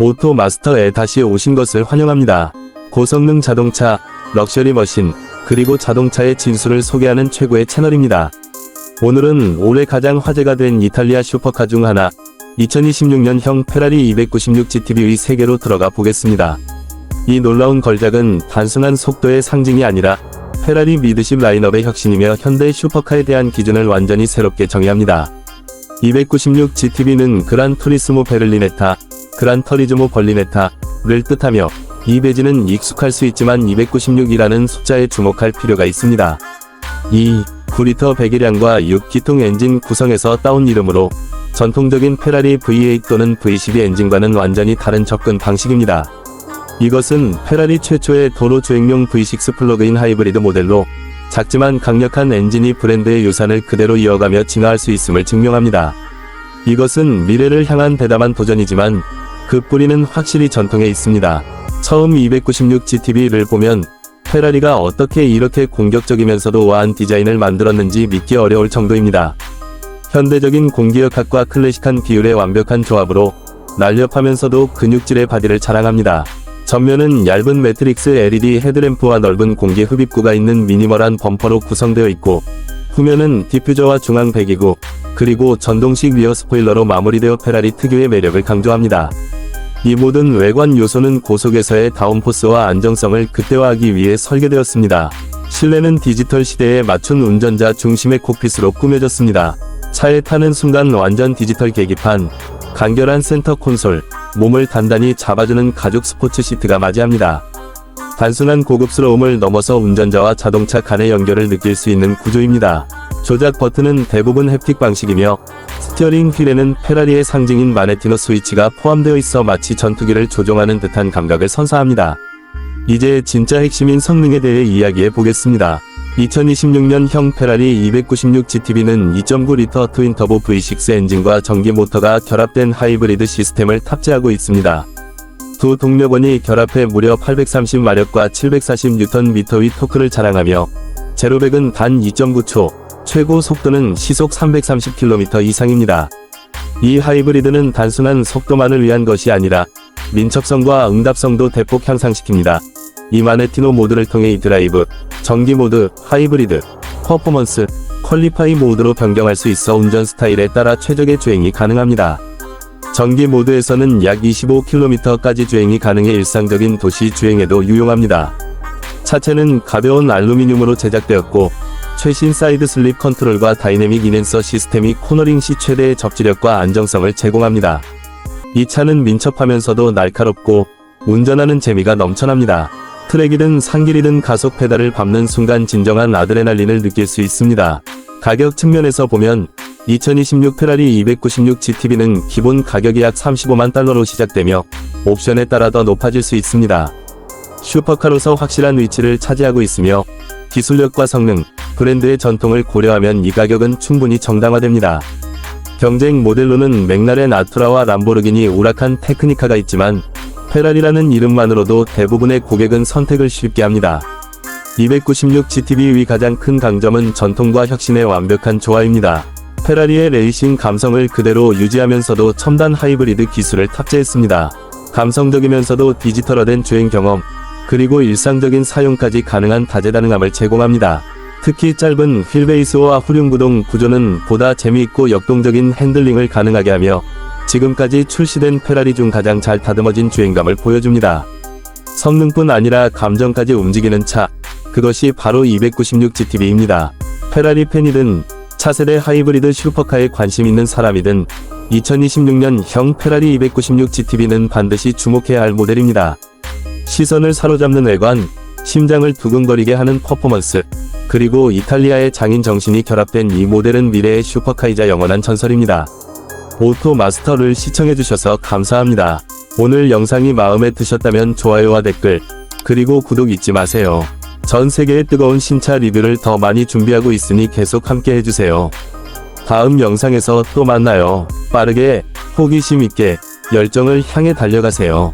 오토 마스터에 다시 오신 것을 환영합니다. 고성능 자동차, 럭셔리 머신, 그리고 자동차의 진수를 소개하는 최고의 채널입니다. 오늘은 올해 가장 화제가 된 이탈리아 슈퍼카 중 하나, 2026년형 페라리 296 GTB의 세계로 들어가 보겠습니다. 이 놀라운 걸작은 단순한 속도의 상징이 아니라 페라리 미드십 라인업의 혁신이며 현대 슈퍼카에 대한 기준을 완전히 새롭게 정의합니다. 296 GTB는 그란 투리스모 베를리네타, 그란 터리즈모 벌리네타를 뜻하며 이 배지는 익숙할 수 있지만 296이라는 숫자에 주목할 필요가 있습니다. 이 9리터 배기량과 6기통 엔진 구성에서 따온 이름으로 전통적인 페라리 V8 또는 V12 엔진과는 완전히 다른 접근 방식입니다. 이것은 페라리 최초의 도로 주행용 V6 플러그인 하이브리드 모델로 작지만 강력한 엔진이 브랜드의 유산을 그대로 이어가며 진화할 수 있음을 증명합니다. 이것은 미래를 향한 대담한 도전이지만 그 뿌리는 확실히 전통에 있습니다. 처음 296 GTB를 보면 페라리가 어떻게 이렇게 공격적이면서도 우아한 디자인을 만들었는지 믿기 어려울 정도입니다. 현대적인 공기역학과 클래식한 비율의 완벽한 조합으로 날렵하면서도 근육질의 바디를 자랑합니다. 전면은 얇은 매트릭스 LED 헤드램프와 넓은 공기 흡입구가 있는 미니멀한 범퍼로 구성되어 있고 후면은 디퓨저와 중앙 배기구 그리고 전동식 리어 스포일러로 마무리되어 페라리 특유의 매력을 강조합니다. 이 모든 외관 요소는 고속에서의 다운포스와 안정성을 극대화하기 위해 설계되었습니다. 실내는 디지털 시대에 맞춘 운전자 중심의 콕핏으로 꾸며졌습니다. 차에 타는 순간 완전 디지털 계기판, 간결한 센터 콘솔, 몸을 단단히 잡아주는 가죽 스포츠 시트가 맞이합니다. 단순한 고급스러움을 넘어서 운전자와 자동차 간의 연결을 느낄 수 있는 구조입니다. 조작 버튼은 대부분 햅틱 방식이며 스티어링 휠에는 페라리의 상징인 마네티노 스위치가 포함되어 있어 마치 전투기를 조종하는 듯한 감각을 선사합니다. 이제 진짜 핵심인 성능에 대해 이야기해 보겠습니다. 2026년형 페라리 296 GTB는 2.9리터 트윈터보 V6 엔진과 전기 모터가 결합된 하이브리드 시스템을 탑재하고 있습니다. 두 동력원이 결합해 무려 830마력과 740Nm 토크를 자랑하며 제로백은 단 2.9초, 최고 속도는 시속 330km 이상입니다. 이 하이브리드는 단순한 속도만을 위한 것이 아니라 민첩성과 응답성도 대폭 향상시킵니다. 이 마네티노 모드를 통해 이 드라이브, 전기 모드, 하이브리드, 퍼포먼스, 퀄리파이 모드로 변경할 수 있어 운전 스타일에 따라 최적의 주행이 가능합니다. 전기 모드에서는 약 25km까지 주행이 가능해 일상적인 도시 주행에도 유용합니다. 차체는 가벼운 알루미늄으로 제작되었고 최신 사이드 슬립 컨트롤과 다이내믹 이넨서 시스템이 코너링 시 최대의 접지력과 안정성을 제공합니다. 이 차는 민첩하면서도 날카롭고 운전하는 재미가 넘쳐납니다. 트랙이든 산길이든 가속 페달을 밟는 순간 진정한 아드레날린을 느낄 수 있습니다. 가격 측면에서 보면 2026 페라리 296 GTB는 기본 가격이 약 35만 달러로 시작되며 옵션에 따라 더 높아질 수 있습니다. 슈퍼카로서 확실한 위치를 차지하고 있으며 기술력과 성능, 브랜드의 전통을 고려하면 이 가격은 충분히 정당화됩니다. 경쟁 모델로는 맥라렌 아투라와 람보르기니 우라칸 테크니카가 있지만 페라리라는 이름만으로도 대부분의 고객은 선택을 쉽게 합니다. 296 GTB의 가장 큰 강점은 전통과 혁신의 완벽한 조화입니다. 페라리의 레이싱 감성을 그대로 유지하면서도 첨단 하이브리드 기술을 탑재했습니다. 감성적이면서도 디지털화된 주행 경험, 그리고 일상적인 사용까지 가능한 다재다능함을 제공합니다. 특히 짧은 휠베이스와 후륜구동 구조는 보다 재미있고 역동적인 핸들링을 가능하게 하며 지금까지 출시된 페라리 중 가장 잘 다듬어진 주행감을 보여줍니다. 성능뿐 아니라 감정까지 움직이는 차, 그것이 바로 296 GTB입니다. 페라리 팬이든 차세대 하이브리드 슈퍼카에 관심 있는 사람이든 2026년형 페라리 296 GTB는 반드시 주목해야 할 모델입니다. 시선을 사로잡는 외관, 심장을 두근거리게 하는 퍼포먼스, 그리고 이탈리아의 장인 정신이 결합된 이 모델은 미래의 슈퍼카이자 영원한 전설입니다. 오토 마스터를 시청해주셔서 감사합니다. 오늘 영상이 마음에 드셨다면 좋아요와 댓글, 그리고 구독 잊지 마세요. 전 세계의 뜨거운 신차 리뷰를 더 많이 준비하고 있으니 계속 함께 해주세요. 다음 영상에서 또 만나요. 빠르게, 호기심 있게, 열정을 향해 달려가세요.